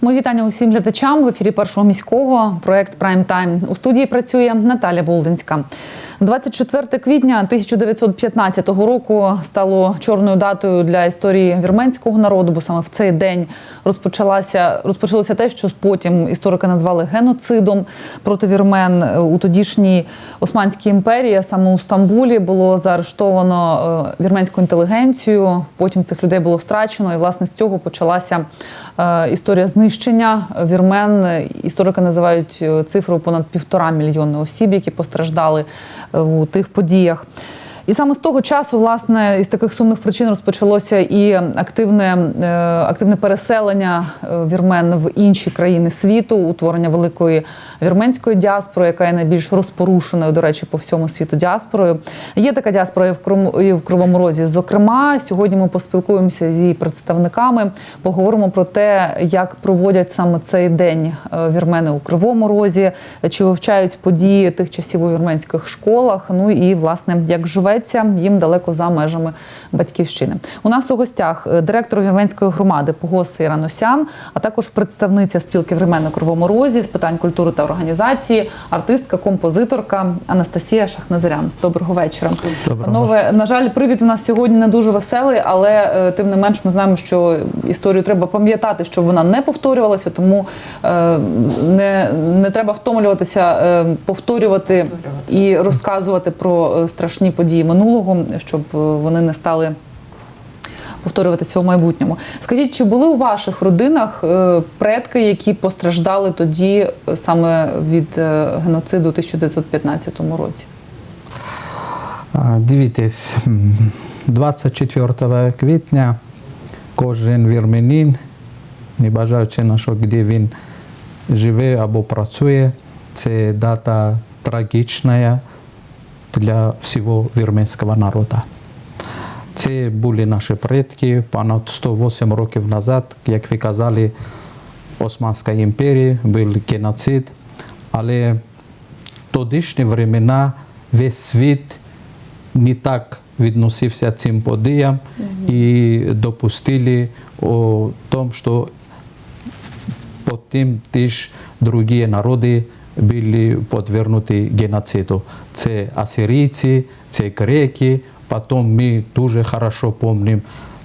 Мої вітання усім глядачам в ефірі першого міського проект Прайм Тайм. У студії працює Наталя Болдинська. 24 квітня 1915 року стало чорною датою для історії вірменського народу, бо саме в цей день розпочалася розпочалося те, що потім історики назвали геноцидом проти вірмен у тодішній Османській імперії. Саме у Стамбулі було заарештовано е, вірменську інтелігенцію. Потім цих людей було страчено, і власне з цього почалася е, історія знищення вірмен. Історики називають е, цифру понад півтора мільйони осіб, які постраждали у тих подіях. І саме з того часу, власне, із таких сумних причин розпочалося і активне, е, активне переселення е, вірмен в інші країни світу, утворення великої вірменської діаспори, яка є найбільш розпорушеною, до речі, по всьому світу діаспорою. Є така діаспора і в Кривому Розі. Зокрема, сьогодні ми поспілкуємося з її представниками, поговоримо про те, як проводять саме цей день е, вірмени у Кривому Розі, чи вивчають події тих часів у вірменських школах. Ну і власне як живеться їм далеко за межами батьківщини. У нас у гостях е, директор вірменської громади Погос Іраносян, а також представниця спілки вірмен у Кривому Розі з питань культури та організації, артистка, композиторка Анастасія Шахназарян. Доброго вечора. Доброго. Панове, на жаль, привід у нас сьогодні не дуже веселий, але е, тим не менш ми знаємо, що історію треба пам'ятати, щоб вона не повторювалася, тому е, не, не треба втомлюватися, е, повторювати і розказувати про страшні події минулого, щоб е, вони не стали. Повторюватися у майбутньому. Скажіть, чи були у ваших родинах е, предки, які постраждали тоді е, саме від геноциду у 1915 році? Дивіться, 24 квітня кожен вірменин, не бажаючи на що, де він живе або працює, це дата трагічна для всього вірменського народу. Це були наші предки. Понад 108 років назад, як ви казали, Османська імперія, був геноцид, але тодішні времена весь світ не так відносився цим подіям і допустили о тому, що потім теж другі народи були подвернуті геноциду. Це асирійці, це греки, потім ми дуже хорошо пам'ятаємо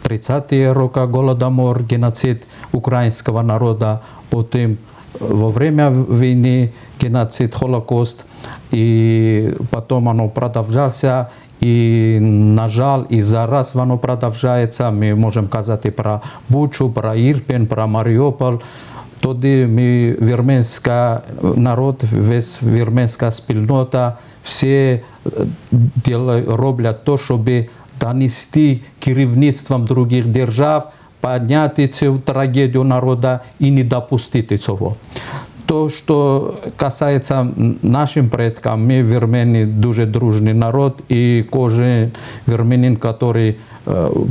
30-ті роки Голодомор, геноцид українського народу, потім во время війни геноцид, Холокост, і потім воно продовжався, і, на жаль, і зараз воно продовжується. Ми можемо казати про Бучу, про Ірпін, про Маріуполь. Тоді ми вірменська народ, весь вірменська спільнота, всі е, роблять те, щоб донести керівництвом других держав, підняти цю трагедію народу і не допустити цього. То, що касається нашим предкам, ми вірмени дуже дружний народ, і кожен вірменин, який е,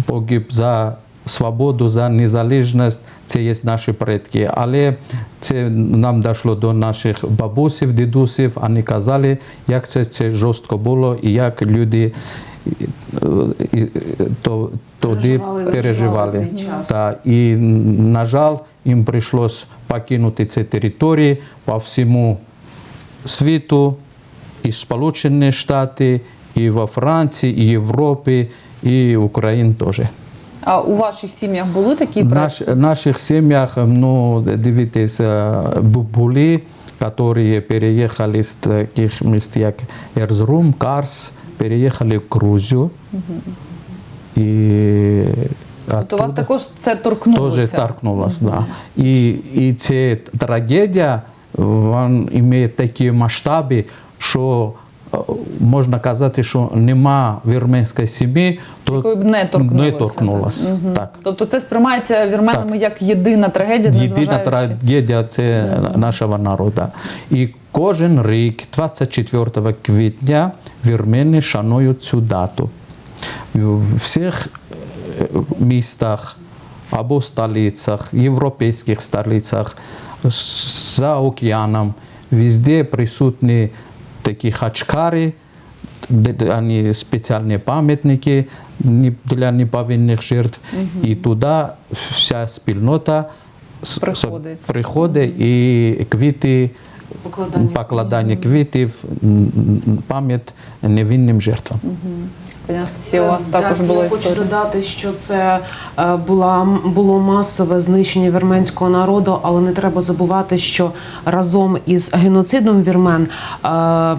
погиб за свободу, за незалежність, це є наші предки. Але це нам дійшло до наших бабусів, дідусів, вони казали, як це, це жорстко було і як люди е, то, тоді Переживали, переживали. Та, і, на жаль, їм прийшлось покинути ці території по всьому світу, і Сполучені Штати, і во Франції, і Європі, і Україні теж. А у ваших сім'ях були такі В наш, наших сім'ях, ну, дивіться, бу- були, які переїхали з таких міст, як Ерзрум, Карс, переїхали в Грузію. І Тобто вас також це торкнулося? Тоже торкнулось, да. І, і ця трагедія вон, має такі масштаби, що можна казати, що нема вірменської сім'ї, то Якої б не торкнулося, не торкнулось. так? Мгм. Так. Тобто це сприймається вірменами Так. як єдина трагедія, Єдина трагедія це нашого народу. І кожен рік, 24 квітня, вірмени шанують цю дату. В всіх е, містах або столицях, європейських столицях, за океаном, везде присутні такі хачкари, вони спеціальні пам'ятники для неповинних жертв. І туди вся спільнота Приходить. приходить і квіти, Покладання. покладання квітів, пам'ять невинним жертвам. Угу. Анастасія, у вас Е, також так, була я хочу додати, що це е, була було масове знищення вірменського народу, але не треба забувати, що разом із геноцидом вірмен е,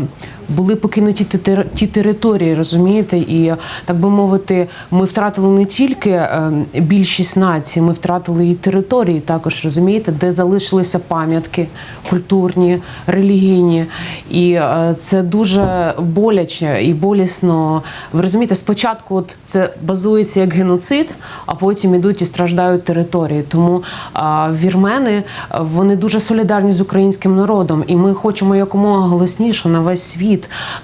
були покинуті ті, території, розумієте? І так би мовити, ми втратили не тільки е, більшість націй, ми втратили і території, також розумієте, де залишилися пам'ятки культурні, релігійні. І е, це дуже боляче і болісно. Ви розумієте, спочатку от це базується як геноцид, а потім ідуть і страждають території. Тому вірмени е, вони дуже солідарні з українським народом, і ми хочемо якомога голосніше на весь світ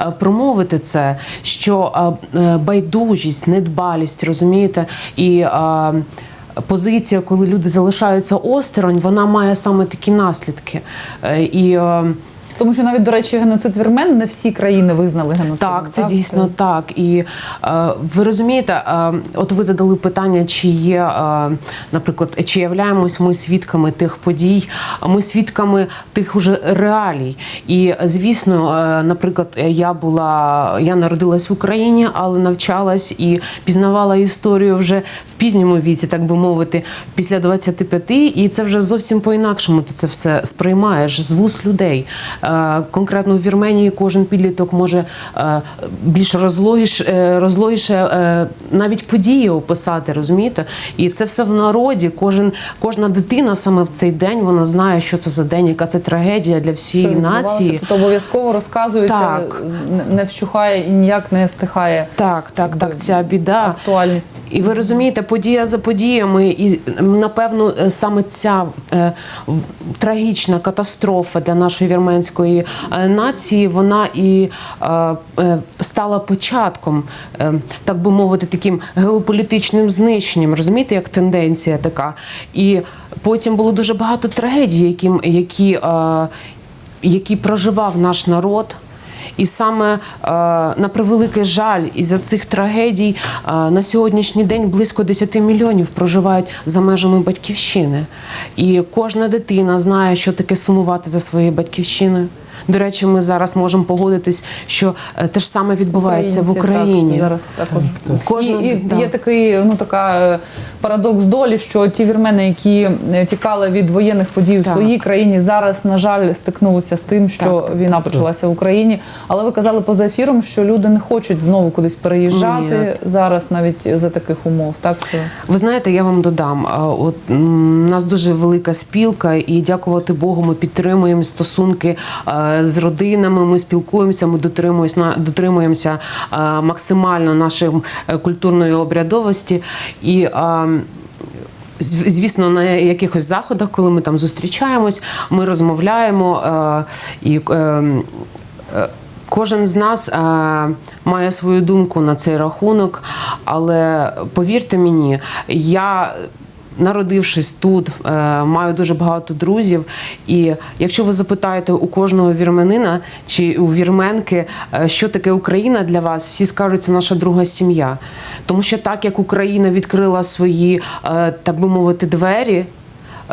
е, промовити це, що е, е, байдужість, недбалість, розумієте, і. Позиція, коли люди залишаються осторонь, вона має саме такі наслідки. І Тому що навіть, до речі, геноцид вірмен не всі країни визнали геноцидом. Так, це дійсно так. І е, ви розумієте, е, от ви задали питання, чи є, е, наприклад, чи являємось ми свідками тих подій, ми свідками тих уже реалій. І звісно, е, наприклад, я була, я народилась в Україні, але навчалась і пізнавала історію вже в пізньому віці, так би мовити, після 25, і це вже зовсім по-інакшому ти це все сприймаєш з вуст людей. Е, Конкретно в Вірменії кожен підліток може е, більш е, розлогіше е, навіть події описати, розумієте? І це все в народі. Кожен, кожна дитина саме в цей день вона знає, що це за день, яка це трагедія для всієї нації. Тобто обов'язково розказується, Так. не- вщухає і ніяк не стихає Так, так, так, ця біда. актуальність. І ви розумієте, подія за подіями, і напевно саме ця е, трагічна катастрофа для нашої вірменської е, нації, вона і е, е, стала початком, так би мовити, таким геополітичним знищенням. Розумієте, як тенденція така. І потім було дуже багато трагедій, які, які, які проживав наш народ. І саме е, на превеликий жаль, із-за цих трагедій е, на сьогоднішній день близько 10 мільйонів проживають за межами батьківщини. І кожна дитина знає, що таке сумувати за своєю батьківщиною. До речі, ми зараз можемо погодитись, що е, те ж саме відбувається в Україні. Так, зараз також. Кожна і, і да. є такий ну така е, парадокс долі, що ті вірмени, які е, тікали від воєнних подій у Так. своїй країні, зараз на жаль стикнулися з тим, що Так. війна почалася в Україні. Але ви казали поза ефіром, що люди не хочуть знову кудись переїжджати зараз, навіть за таких умов. Так що Ви знаєте, я вам додам. От у нас дуже велика спілка, і дякувати Богу, ми підтримуємо стосунки з родинами. Ми спілкуємося, ми дотримуємося дотримуємося е, максимально нашої е, культурної обрядовості і. Звісно, на якихось заходах, коли ми там зустрічаємось, ми розмовляємо е, і. Кожен з нас має свою думку на цей рахунок, але повірте мені, я. Народившись тут, е, маю дуже багато друзів. І якщо ви запитаєте у кожного вірменина чи у вірменки, е, що таке Україна для вас, всі скажуть, це наша друга сім'я. Тому що так як Україна відкрила свої, е, так би мовити, двері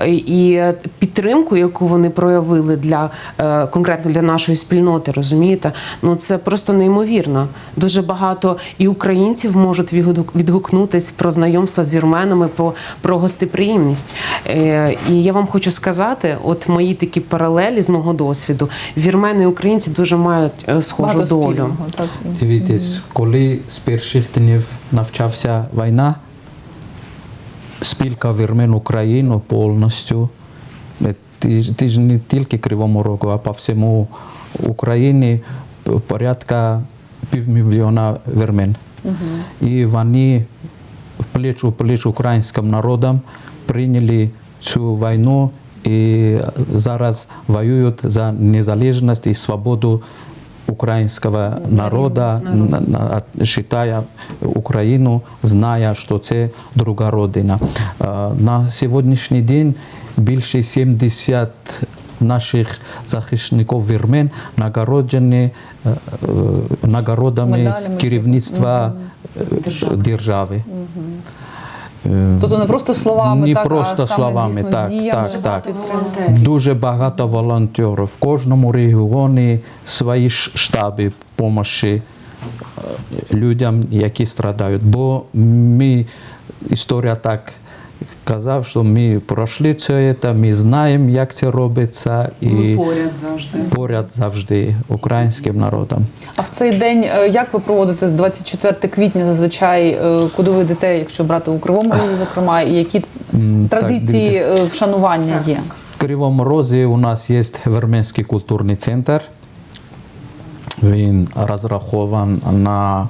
і підтримку, яку вони проявили для е, конкретно для нашої спільноти, розумієте? Ну це просто неймовірно. Дуже багато і українців можуть відгук- відгукнутись про знайомства з вірменами, про, про гостеприємність. Е, І я вам хочу сказати, от мої такі паралелі з мого досвіду, вірмени і українці дуже мають е, схожу долю. Так. Дивіться, коли з перших днів навчався війна, спілка вірмен Україну повністю, ти, ж- не тільки Кривому Рогу, а по всьому Україні порядка півмільйона вірмен. І вони плеч у плеч українським народом прийняли цю війну і зараз воюють за незалежність і свободу українського народу, на- на- вважає Україну, знає, що це друга родина. Е, На сьогоднішній день більше 70 наших захисників вірмен нагороджені е, е, нагородами керівництва Держави. Е, Тобто не просто словами, Не так, просто а саме словами, дійсно так, діями. так, так. волонтерів. Дуже багато волонтерів. В кожному регіоні свої штаби допомоги людям, які страдають. Бо ми, історія так казав, що ми пройшли це, ми знаємо, як це робиться, і Ми поряд завжди. поряд завжди українським народом. А в цей день е, як ви проводите 24 квітня зазвичай, е, куди ви йдете, якщо брати у Кривому Розі, зокрема, і які так, традиції е, вшанування є? В Кривому Розі у нас є Верменський культурний центр. Він розрахований на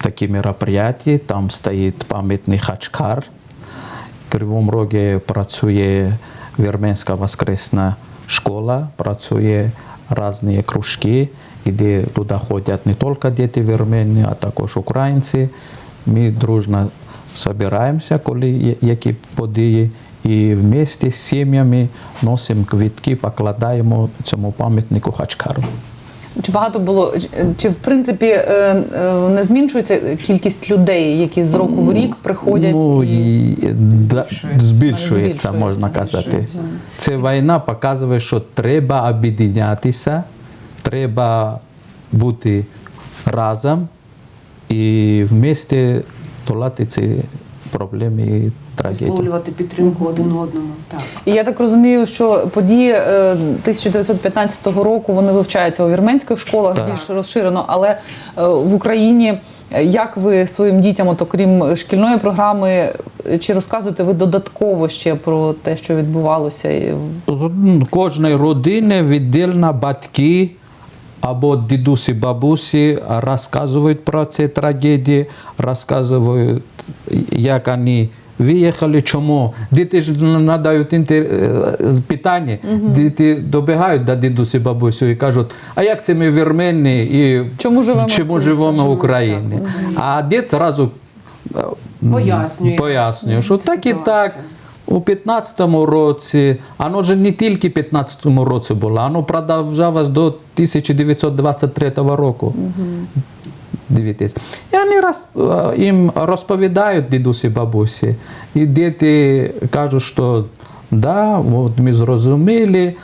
такі мероприятия. Там стоїть пам'ятний хачкар. Кривому Рогі працює Вірменська воскресна школа, працює різні кружки, де туди ходять не тільки діти вірмени, а також українці. Ми дружно збираємося, коли які події, і вместе з сім'ями носимо квітки, покладаємо цьому пам'ятнику Хачкару. Чи багато було, чи- чи в принципі е, е, не зміншується кількість людей, які з року в рік приходять Ну, і і, да, збільшується. збільшується, можна Збільшується. казати. Ця війна показує, що треба об'єднатися, треба бути разом і вместе долати ці проблеми і трагедії. Висловлювати підтримку один одному. Так. І я так розумію, що події е, 1915 року вони вивчаються у вірменських школах Так. більш розширено, але е, в Україні е, як ви своїм дітям, от, окрім шкільної програми, е, чи розказуєте ви додатково ще про те, що відбувалося? Кожної родини віддільно батьки або дідусі, бабусі розказують про ці трагедії, розказують, як вони виїхали, чому. Діти ж надають інтер... е, питання, діти добігають до дідусі, бабусі і кажуть, а як це ми вірмені і Чому живемо чому живемо в Україні? А дід зразу е, Пояснює. пояснює, що так і так. У 15-му році, воно ж не тільки в 15-му році було, воно продовжалось до 1923 року. Дивіться. І вони роз, е, їм розповідають дідусі бабусі. І діти кажуть, що да, от ми зрозуміли,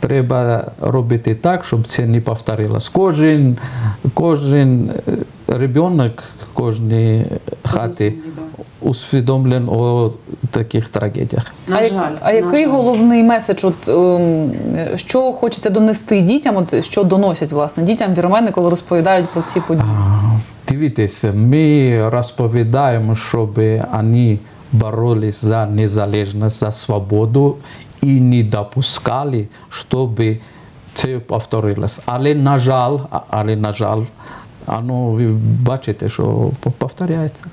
треба робити так, щоб це не повторилось. Кожен, кожен е, ребенок, кожній хаті сім'ї, усвідомлен о таких трагедіях. На жаль, а на який жаль. головний меседж, от, ем, що хочеться донести дітям, от, що доносять власне дітям вірмени, коли розповідають про ці події? Дивіться, ми розповідаємо, щоб вони боролись за незалежність, за свободу і не допускали, щоб це повторилось. Але на жаль, але на жаль, воно, ви бачите, що повторяється.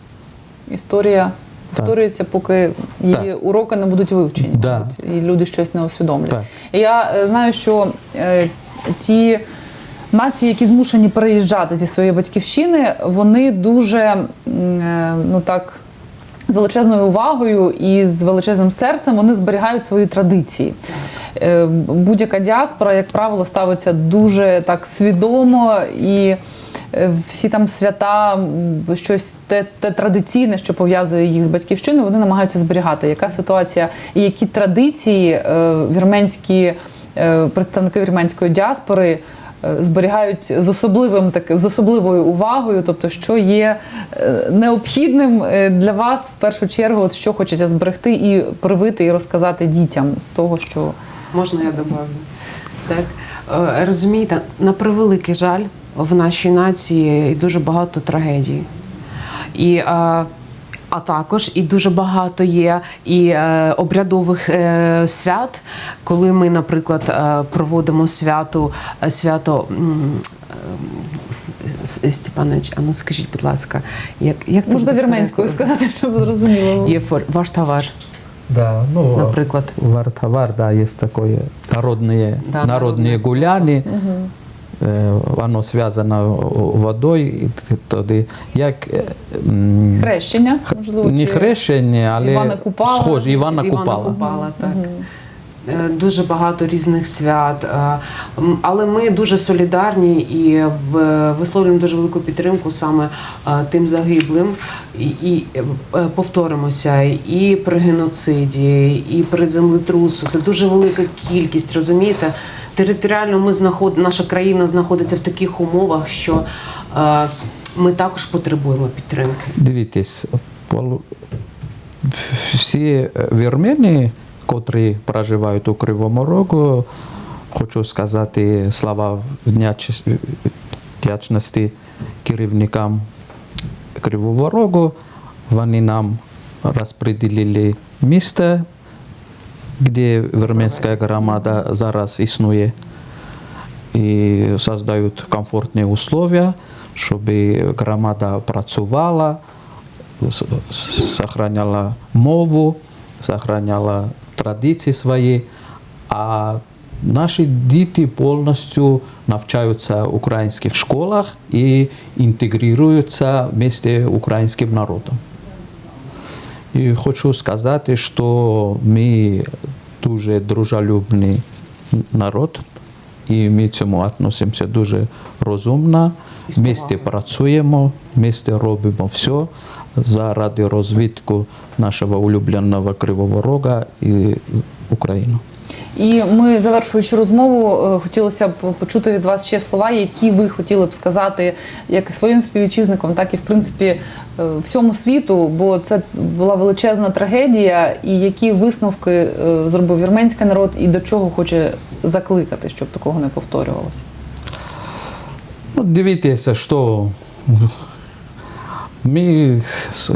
Історія повторюється, поки її Так. уроки не будуть вивчені, Да. і люди щось не усвідомлять. Так. Я е, знаю, що е, ті нації, які змушені переїжджати зі своєї батьківщини, вони дуже е, ну так. З величезною увагою і з величезним серцем вони зберігають свої традиції. Е, Будь-яка діаспора, як правило, ставиться дуже так свідомо і всі там свята, щось те, те традиційне, що пов'язує їх з батьківщиною, вони намагаються зберігати. Яка ситуація і які традиції е, вірменські е, представники вірменської діаспори е, зберігають з особливим таким з особливою увагою, тобто, що є е, необхідним е, для вас в першу чергу, от що хочеться зберегти і привити і розказати дітям з того, що Можна я добавлю? Так. Е, Розумієте, на превеликий жаль, в нашій нації дуже багато трагедій. І, е, а також і дуже багато є і е, обрядових е, свят, коли ми, наприклад, е, проводимо свято, е, свято. е, Степанович, а ну скажіть, будь ласка, як, як це можна вірменською сказати, щоб зрозуміло. Є фор, ваш товар, Да, ну, наприклад. Вартовар, да, є таке народне, Да, народне народне гуляні. Е, Воно зв'язано водою, і тоді як е, Хрещення, можливо, не чи- хрещення, але Івана Купала. схоже, Івана Купала. Купала, так. е, дуже багато різних свят. Але ми дуже солідарні і в- висловлюємо дуже велику підтримку саме тим загиблим. І, і повторимося, і при геноциді, і при землетрусу. Це дуже велика кількість, розумієте? Територіально ми знаход... наша країна знаходиться в таких умовах, що е, ми також потребуємо підтримки. Дивіться, всі вірмени, котрі проживають у Кривому Рогу, хочу сказати вдячності- вдячності керівникам Кривого Рогу. Вони нам розподілили місце, де вірменська громада зараз існує. і создають комфортні условия, щоб громада працювала, сохраняла мову, сохраняла традиції свої. А наші діти повністю навчаються в українських школах і інтегруються вместе з українським народом. І хочу сказати, що ми дуже дружелюбний народ, і ми цьому відносимося дуже розумно. Місті працюємо, місті робимо все заради розвитку нашого улюбленого Кривого Рога і України. І ми, завершуючи розмову, е, хотілося б почути від вас ще слова, які ви хотіли б сказати як своїм співвітчизникам, так і в принципі е, всьому світу, бо це була величезна трагедія, і які висновки е, зробив вірменський народ, і до чого хоче закликати, щоб такого не повторювалося. Ну, дивіться, що ми,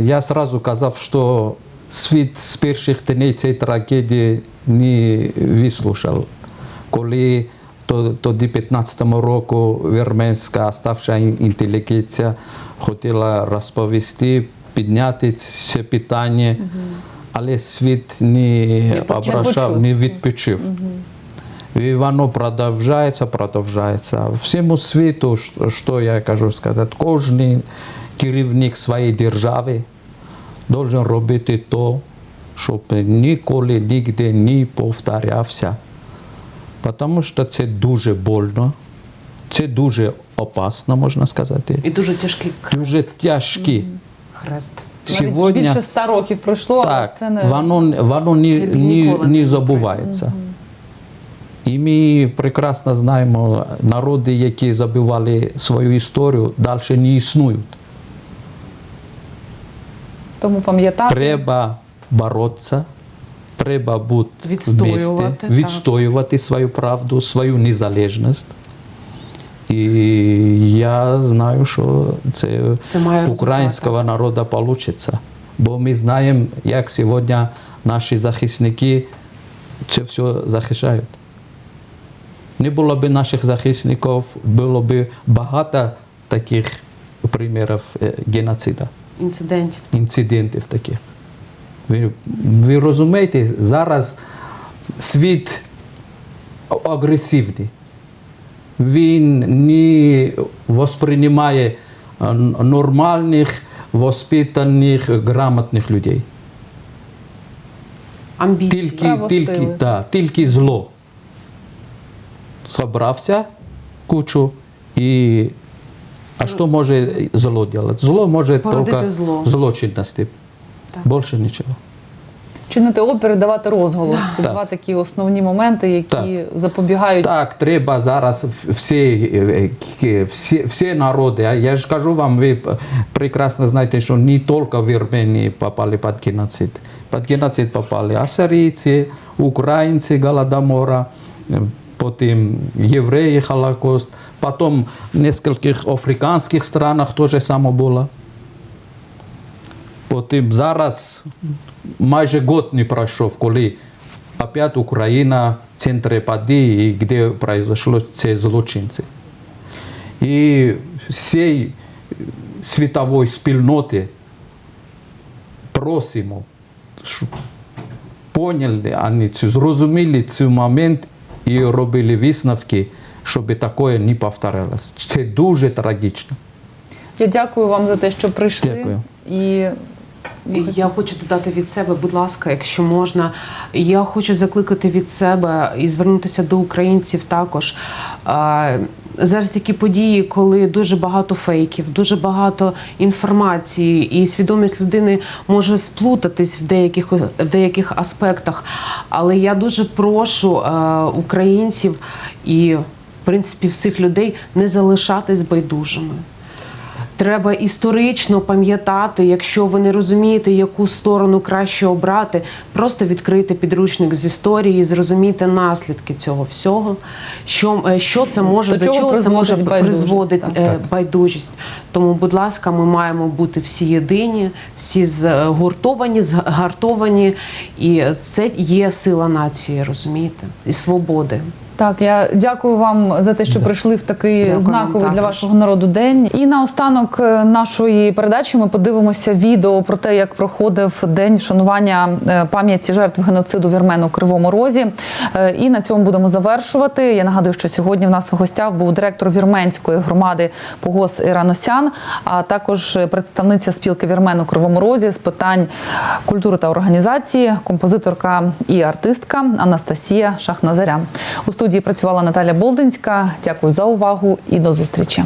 я сразу казав, що світ з перших днів цієї трагедії не вислухав. Коли то- тоді 15-му року вірменська ставша інтелігенція хотіла розповісти, підняти це питання, але світ не обращав, не відпочив. І воно продовжується, продовжується. Всьому світу, що- що я кажу сказати, кожен керівник своєї держави должен робити то, щоб ніколи ніде не повторявся. Тому що це дуже больно, це дуже опасно, можна сказати. І дуже тяжкий хрест. Дуже тяжкі. хрест. Навіть більше ста років пройшло, але це не воно, воно ніколи не не забувається. І ми прекрасно знаємо, народи, які забивали свою історію, далі не існують. тому пам'ятати. Треба боротися, треба бути Відстоювати, вместе, відстоювати свою правду, свою незалежність. І я знаю, що це, Це має українського народу вийде. Бо ми знаємо, як сьогодні наші захисники це все захищають. Не було б наших захисників, було б багато таких примірів е, геноциду інцидентів. інцидентів таких. Ви, ви розумієте, зараз світ агресивний. Він не восприймає е, нормальних, воспитаних, грамотних людей. Амбіції. Тільки, тільки, да, тільки зло. Собрався кучу і. А що може зло робити? Зло може Породити тільки зло. злочинності. Так. Більше нічого. Чинити опір, давати розголос. Це Так. два такі основні моменти, які Так. запобігають Так, треба зараз всі, е, е, всі, всі народи. Я ж кажу вам, ви прекрасно знаєте, що не тільки вірмені попали під геноцид. Під геноцид попали асирійці, українці Голодомора, е, потім євреї Холокост, потім в нескольких африканських странах теж саме було. Потім зараз майже год не пройшов, коли опять Україна в центрі події, де произошло це злочинці. І всій світової спільноти просимо, щоб поняли, вони цю, зрозуміли цей момент і робили висновки, щоб таке не повторилось. Це дуже трагічно. Я дякую вам за те, що прийшли Дякую. і Я хочу додати від себе, будь ласка, якщо можна. Я хочу закликати від себе і звернутися до українців також. Зараз такі події, коли дуже багато фейків, дуже багато інформації, і свідомість людини може сплутатись в деяких в деяких аспектах. Але я дуже прошу українців і, в принципі, всіх людей не залишатись байдужими. Треба історично пам'ятати, якщо ви не розумієте, яку сторону краще обрати, просто відкрити підручник з історії, зрозуміти наслідки цього всього, що, е, що це може До до, чого чого це може так. е, байдужість. Тому, будь ласка, ми маємо бути всі єдині, всі згуртовані, згартовані, і це є сила нації, розумієте, і свободи. Так, я дякую вам за те, що прийшли в такий Дякую вам знаковий для також. вашого народу день. І на останок е, нашої передачі ми подивимося відео про те, як проходив день вшанування е, пам'яті жертв геноциду вірмен у Кривому Розі. Е, І на цьому будемо завершувати. Я нагадую, що сьогодні в нас у гостях був директор вірменської громади Погос Іраносян, а також представниця спілки вірмен у Кривому Розі з питань культури та організації, композиторка і артистка Анастасія Шахназарян. У студії працювала Наталя Болдинська. Дякую за увагу і до зустрічі.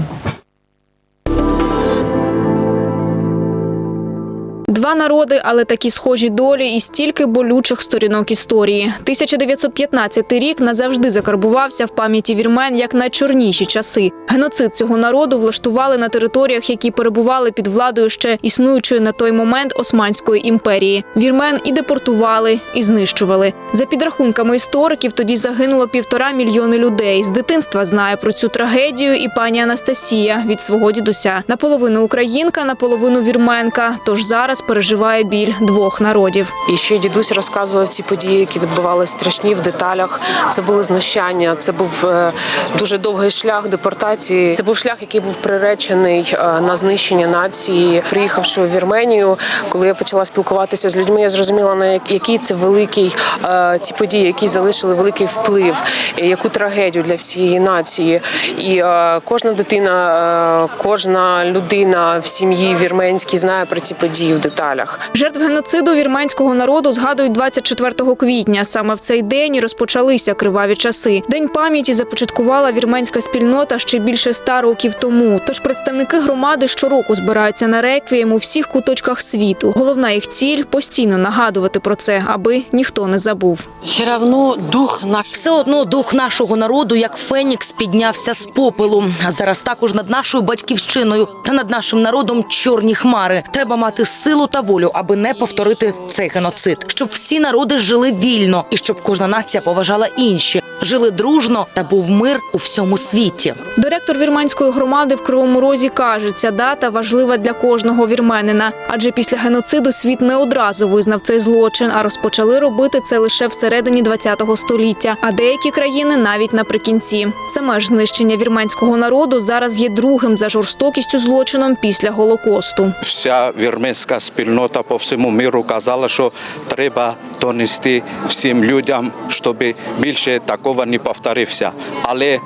Два народи, але такі схожі долі і стільки болючих сторінок історії. 1915 рік назавжди закарбувався в пам'яті вірмен як найчорніші часи. Геноцид цього народу влаштували на територіях, які перебували під владою ще існуючої на той момент Османської імперії. Вірмен і депортували, і знищували. За підрахунками істориків, тоді загинуло півтора мільйони людей. З дитинства знає про цю трагедію і пані Анастасія від свого дідуся. Наполовину українка, наполовину вірменка. Тож зараз переживає біль двох народів. І ще дідусь розказував ці події, які відбувалися страшні в деталях. Це були знущання. Це був е, дуже довгий шлях депортації. Це був шлях, який був приречений е, на знищення нації. Приїхавши в Вірменію, коли я почала спілкуватися з людьми, я зрозуміла на як- який це великий е, ці події, які залишили великий вплив, яку трагедію для всієї нації. І кожна дитина, кожна людина в сім'ї вірменській знає про ці події деталях. Жертв геноциду вірменського народу згадують 24 квітня. Саме в цей день і розпочалися криваві часи. День пам'яті започаткувала вірменська спільнота ще більше ста років тому. Тож представники громади щороку збираються на реквієм у всіх куточках світу. Головна їх ціль постійно нагадувати про це, аби ніхто не забув. Все равно дух наш Все одно дух нашого народу, як Фенікс, піднявся з попелу. А зараз також над нашою батьківщиною та над нашим народом чорні хмари. Треба мати силу та волю, аби не повторити цей геноцид, щоб всі народи жили вільно і щоб кожна нація поважала інші, жили дружно та був мир у всьому світі. Директор вірменської громади в Кривому Розі каже, ця дата важлива для кожного вірменина, адже після геноциду світ не одразу визнав цей злочин, а розпочали робити це лише всередині ХХ століття, а деякі країни навіть наприкінці. Саме ж знищення вірменського народу зараз є другим за жорстокістю злочином після голокосту. Вся вірменська спільнота по всьому миру казала, що треба донести всім людям, щоб більше такого не повторився. Але е,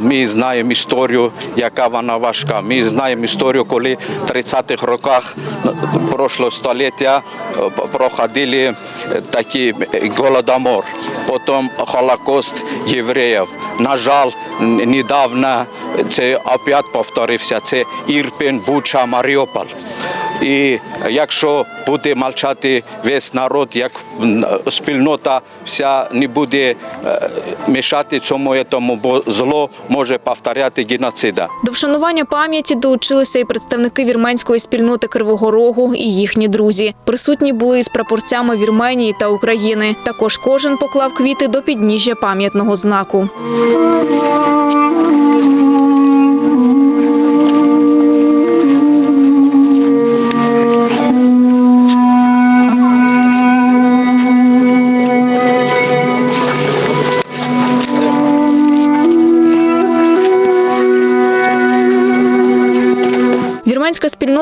ми знаємо історію, яка вона важка. Ми знаємо історію, коли в 30-х роках е, прошлого століття е, проходили такі голодомор, потім Холокост євреїв. На жаль, недавно це опять повторився. Це Ірпін, Буча, Маріуполь. І якщо буде мовчати весь народ, як спільнота вся не буде е, мішати цьому, тому, бо зло може повторяти геноцида. До вшанування пам'яті долучилися і представники вірменської спільноти Кривого Рогу і їхні друзі. Присутні були із прапорцями Вірменії та України. Також кожен поклав квіти до підніжжя пам'ятного знаку.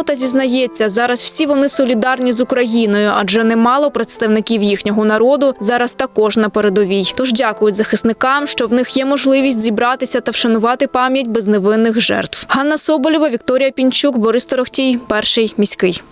Спільнота зізнається, зараз всі вони солідарні з Україною, адже немало представників їхнього народу зараз також на передовій. Тож дякують захисникам, що в них є можливість зібратися та вшанувати пам'ять безневинних жертв. Ганна Соболєва, Вікторія Пінчук, Борис Торохтій, перший міський.